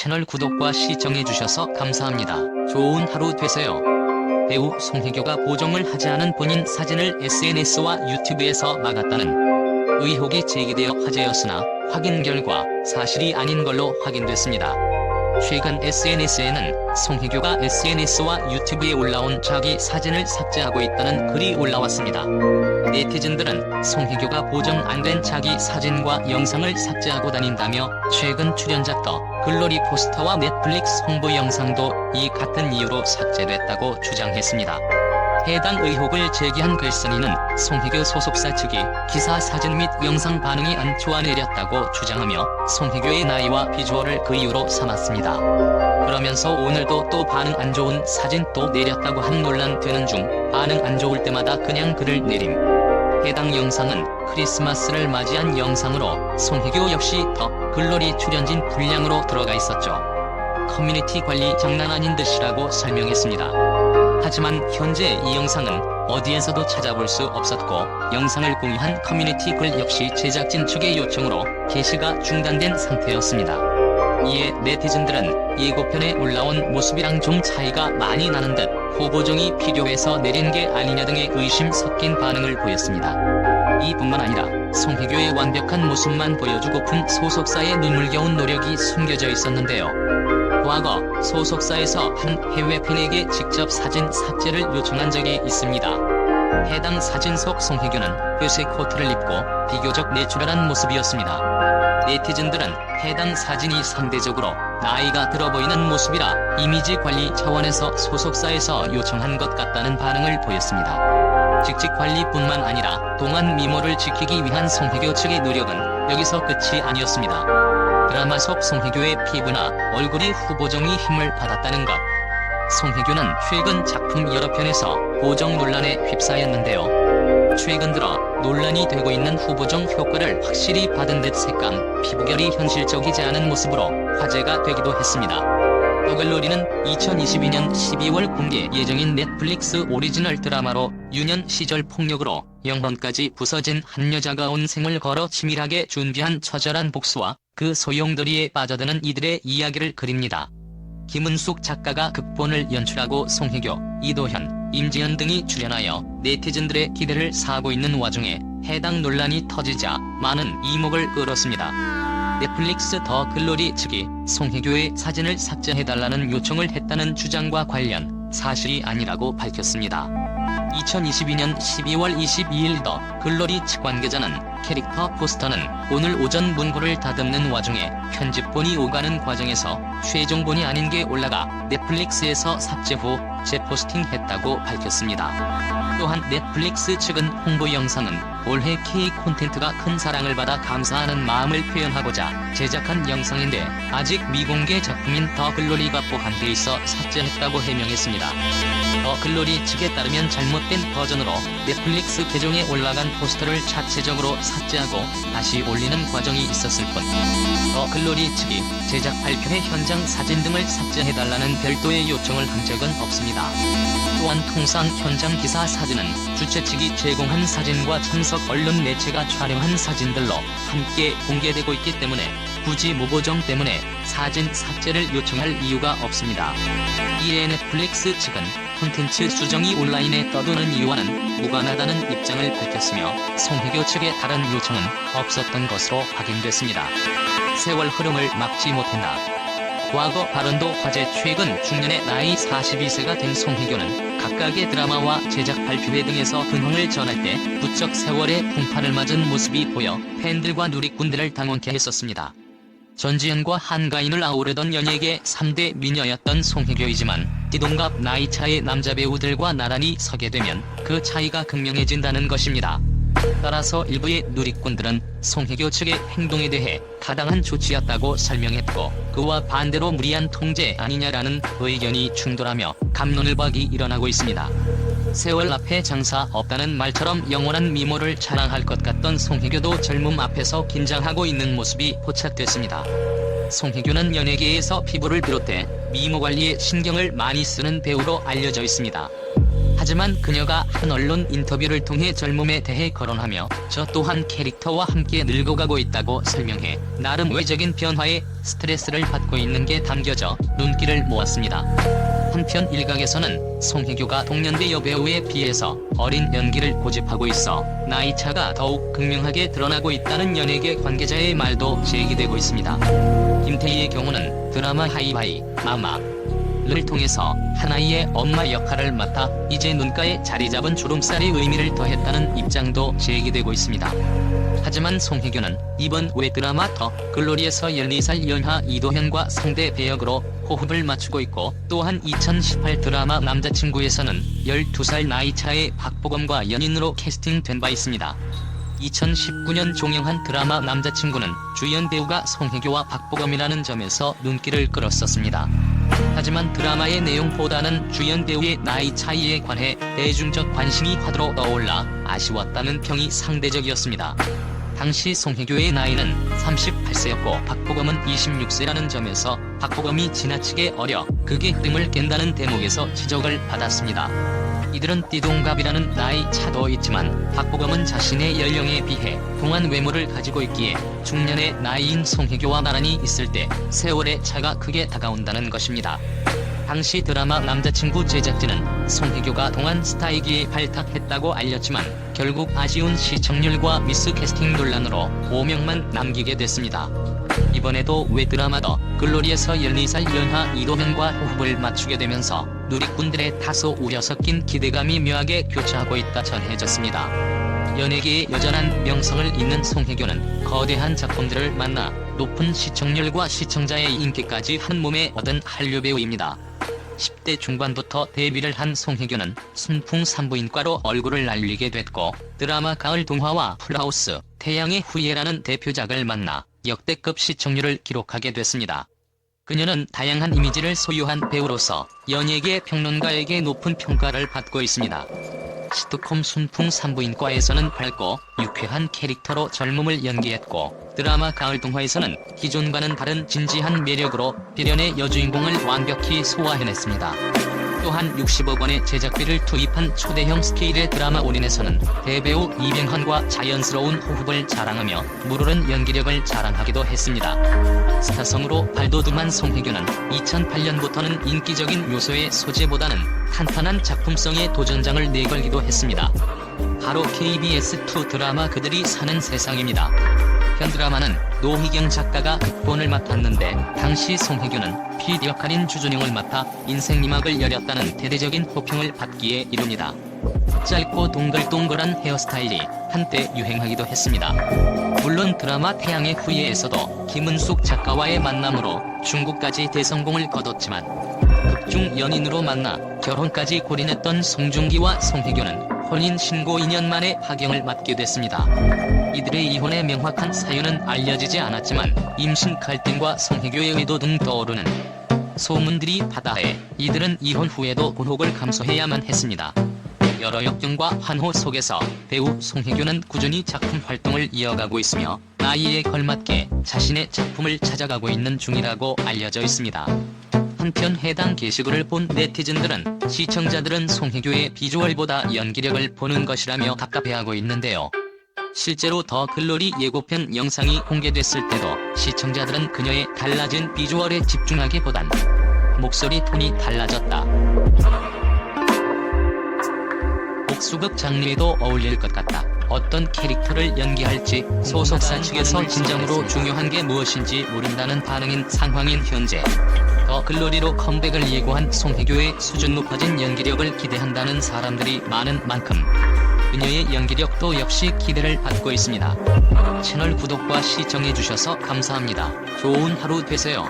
채널 구독과 시청해주셔서 감사합니다. 좋은 하루 되세요. 배우 송혜교가 보정을 하지 않은 본인 사진을 SNS와 유튜브에서 막았다는 의혹이 제기되어 화제였으나 확인 결과 사실이 아닌 걸로 확인됐습니다. 최근 SNS에는 송혜교가 SNS와 유튜브에 올라온 자기 사진을 삭제하고 있다는 글이 올라왔습니다. 네티즌들은 송혜교가 보정 안 된 자기 사진과 영상을 삭제하고 다닌다며 최근 출연자 더 글로리 포스터와 넷플릭스 홍보 영상도 이 같은 이유로 삭제됐다고 주장했습니다. 해당 의혹을 제기한 글쓴이는 송혜교 소속사 측이 기사 사진 및 영상 반응이 안 좋아 내렸다고 주장하며 송혜교의 나이와 비주얼을 그 이유로 삼았습니다. 그러면서 오늘도 또 반응 안 좋은 사진 또 내렸다고 한 논란 되는 중 반응 안 좋을 때마다 그냥 글을 내림. 해당 영상은 크리스마스를 맞이한 영상으로 송혜교 역시 더 글로리 출연진 분량으로 들어가 있었죠. 커뮤니티 관리 장난 아닌 듯이라고 설명했습니다. 하지만 현재 이 영상은 어디에서도 찾아볼 수 없었고 영상을 공유한 커뮤니티 글 역시 제작진 측의 요청으로 게시가 중단된 상태였습니다. 이에 네티즌들은 예고편에 올라온 모습이랑 좀 차이가 많이 나는 듯 후보정이 필요해서 내린 게 아니냐 등의 의심 섞인 반응을 보였습니다. 이뿐만 아니라 송혜교의 완벽한 모습만 보여주고픈 소속사의 눈물겨운 노력이 숨겨져 있었는데요. 과거 소속사에서 한 해외 팬에게 직접 사진 삭제를 요청한 적이 있습니다. 해당 사진 속 송혜교는 회색 코트를 입고 비교적 내추럴한 모습이었습니다. 네티즌들은 해당 사진이 상대적으로 나이가 들어 보이는 모습이라 이미지 관리 차원에서 소속사에서 요청한 것 같다는 반응을 보였습니다. 직직 관리뿐만 아니라 동안 미모를 지키기 위한 송혜교 측의 노력은 여기서 끝이 아니었습니다. 드라마 속 송혜교의 피부나 얼굴이 후보정이 힘을 받았다는 것. 송혜교는 최근 작품 여러 편에서 보정 논란에 휩싸였는데요. 최근 들어 논란이 되고 있는 후보정 효과를 확실히 받은 듯 색감, 피부결이 현실적이지 않은 모습으로 화제가 되기도 했습니다. 더글로리는 2022년 12월 공개 예정인 넷플릭스 오리지널 드라마로 유년 시절 폭력으로 영혼까지 부서진 한 여자가 온 생을 걸어 치밀하게 준비한 처절한 복수와 그 소용돌이에 빠져드는 이들의 이야기를 그립니다. 김은숙 작가가 극본을 연출하고 송혜교, 이도현, 임지연 등이 출연하여 네티즌들의 기대를 사고 있는 와중에 해당 논란이 터지자 많은 이목을 끌었습니다. 넷플릭스 더 글로리 측이 송혜교의 사진을 삭제해달라는 요청을 했다는 주장과 관련 사실이 아니라고 밝혔습니다. 2022년 12월 22일 더 글로리 측 관계자는 캐릭터 포스터는 오늘 오전 문구를 다듬는 와중에 편집본이 오가는 과정에서 최종본이 아닌 게 올라가 넷플릭스에서 삭제 후 재포스팅했다고 밝혔습니다. 또한 넷플릭스 측은 홍보 영상은 올해 K 콘텐츠가 큰 사랑을 받아 감사하는 마음을 표현하고자 제작한 영상인데 아직 미공개 작품인 더 글로리가 보관돼 있어 삭제했다고 해명했습니다. 더 글로리 측에 따르면 잘못된 버전으로 넷플릭스 계정에 올라간 포스터를 자체적으로 삭제하고 다시 올리는 과정이 있었을 뿐. 더 글로리 측이 제작 발표회 현장 사진 등을 삭제해달라는 별도의 요청을 한 적은 없습니다. 또한 통상 현장 기사 사진은 주최 측이 제공한 사진과 참석 언론 매체가 촬영한 사진들로 함께 공개되고 있기 때문에 굳이 무보정 때문에 사진 삭제를 요청할 이유가 없습니다. 이에 넷플릭스 측은 콘텐츠 수정이 온라인에 떠도는 이유와는 무관하다는 입장을 밝혔으며 송혜교 측의 다른 요청은 없었던 것으로 확인됐습니다. 세월 흐름을 막지 못한다. 과거 발언도 화제 최근 중년의 나이 42세가 된 송혜교는 각각의 드라마와 제작 발표회 등에서 근황을 전할 때 부쩍 세월의 풍파를 맞은 모습이 보여 팬들과 누리꾼들을 당황케 했었습니다. 전지현과 한가인을 아우르던 연예계 3대 미녀였던 송혜교이지만 띠동갑 나이 차의 남자 배우들과 나란히 서게 되면 그 차이가 극명해진다는 것입니다. 따라서 일부의 누리꾼들은 송혜교 측의 행동에 대해 타당한 조치였다고 설명했고 그와 반대로 무리한 통제 아니냐라는 의견이 충돌하며 감론을 박이 일어나고 있습니다. 세월 앞에 장사 없다는 말처럼 영원한 미모를 자랑할 것 같던 송혜교도 젊음 앞에서 긴장하고 있는 모습이 포착됐습니다. 송혜교는 연예계에서 피부를 비롯해 미모 관리에 신경을 많이 쓰는 배우로 알려져 있습니다. 하지만 그녀가 한 언론 인터뷰를 통해 젊음에 대해 거론하며 저 또한 캐릭터와 함께 늙어가고 있다고 설명해 나름 외적인 변화에 스트레스를 받고 있는 게 담겨져 눈길을 모았습니다. 한편 일각에서는 송혜교가 동년배 여배우에 비해서 어린 연기를 고집하고 있어 나이차가 더욱 극명하게 드러나고 있다는 연예계 관계자의 말도 제기되고 있습니다. 김태희의 경우는 드라마 하이바이 마마 를 통해서 하나이의 엄마 역할을 맡아 이제 눈가에 자리 잡은 주름살이 의미를 더했다는 입장도 제기되고 있습니다. 하지만 송혜교는 이번 외 드라마 더 글로리에서 12살 연하 이도현과 상대 배역으로 호흡을 맞추고 있고 또한 2018 드라마 남자친구에서는 12살 나이 차의 박보검과 연인으로 캐스팅된 바 있습니다. 2019년 종영한 드라마 남자친구는 주연 배우가 송혜교와 박보검이라는 점에서 눈길을 끌었었습니다. 하지만 드라마의 내용보다는 주연 배우의 나이 차이에 관해 대중적 관심이 화두로 떠올라 아쉬웠다는 평이 상대적이었습니다. 당시 송혜교의 나이는 38세였고 박보검은 26세라는 점에서 박보검이 지나치게 어려 극의 흐름을 깬다는 대목에서 지적을 받았습니다. 이들은 띠동갑이라는 나이 차도 있지만 박보검은 자신의 연령에 비해 동안 외모를 가지고 있기에 중년의 나이인 송혜교와 나란히 있을 때 세월의 차가 크게 다가온다는 것입니다. 당시 드라마 남자친구 제작진은 송혜교가 동안 스타이기에 발탁했다고 알렸지만 결국 아쉬운 시청률과 미스 캐스팅 논란으로 오명만 남기게 됐습니다. 이번에도 왜 드라마 더 글로리에서 12살 연하 이도현과 호흡을 맞추게 되면서 누리꾼들의 다소 우려 섞인 기대감이 묘하게 교차하고 있다 전해졌습니다. 연예계에 여전한 명성을 잇는 송혜교는 거대한 작품들을 만나 높은 시청률과 시청자의 인기까지 한 몸에 얻은 한류 배우입니다. 10대 중반부터 데뷔를 한 송혜교는 순풍 산부인과로 얼굴을 날리게 됐고 드라마 가을 동화와 풀하우스, 태양의 후예라는 대표작을 만나 역대급 시청률을 기록하게 됐습니다. 그녀는 다양한 이미지를 소유한 배우로서 연예계 평론가에게 높은 평가를 받고 있습니다. 시트콤 순풍 산부인과에서는 밝고 유쾌한 캐릭터로 젊음을 연기했고 드라마 가을 동화에서는 기존과는 다른 진지한 매력으로 비련의 여주인공을 완벽히 소화해냈습니다. 또한 60억 원의 제작비를 투입한 초대형 스케일의 드라마 올인에서는 대배우 이병헌과 자연스러운 호흡을 자랑하며 무르른 연기력을 자랑하기도 했습니다. 스타성으로 발돋움한 송혜교는 2008년부터는 인기적인 요소의 소재보다는 탄탄한 작품성의 도전장을 내걸기도 했습니다. 바로 KBS2 드라마 그들이 사는 세상입니다. 현 드라마는 노희경 작가가 극본을 맡았는데 당시 송혜교는 PD 역할인 주준영을 맡아 인생 미막을 열었다는 대대적인 호평을 받기에 이릅니다. 짧고 동글동글한 헤어스타일이 한때 유행하기도 했습니다. 물론 드라마 태양의 후예에서도 김은숙 작가와의 만남으로 중국까지 대성공을 거뒀지만 극중 연인으로 만나 결혼까지 골인했던 송중기와 송혜교는 혼인 신고 2년 만에 파경을 맞게 됐습니다. 이들의 이혼의 명확한 사유는 알려지지 않았지만 임신 갈등과 송혜교의 의도 등 떠오르는 소문들이 바다에 이들은 이혼 후에도 곤혹을 감수해야만 했습니다. 여러 역경과 환호 속에서 배우 송혜교는 꾸준히 작품 활동을 이어가고 있으며 나이에 걸맞게 자신의 작품을 찾아가고 있는 중이라고 알려져 있습니다. 한편 해당 게시글을 본 네티즌들은 시청자들은 송혜교의 비주얼보다 연기력을 보는 것이라며 답답해하고 있는데요. 실제로 더 글로리 예고편 영상이 공개됐을 때도 시청자들은 그녀의 달라진 비주얼에 집중하기보단 목소리 톤이 달라졌다. 복수극 장르에도 어울릴 것 같다. 어떤 캐릭터를 연기할지 소속사 측에서 진정으로 중요한 게 무엇인지 모른다는 반응인 상황인 현재. 더 글로리로 컴백을 예고한 송혜교의 수준 높아진 연기력을 기대한다는 사람들이 많은 만큼 그녀의 연기력도 역시 기대를 받고 있습니다. 채널 구독과 시청해주셔서 감사합니다. 좋은 하루 되세요.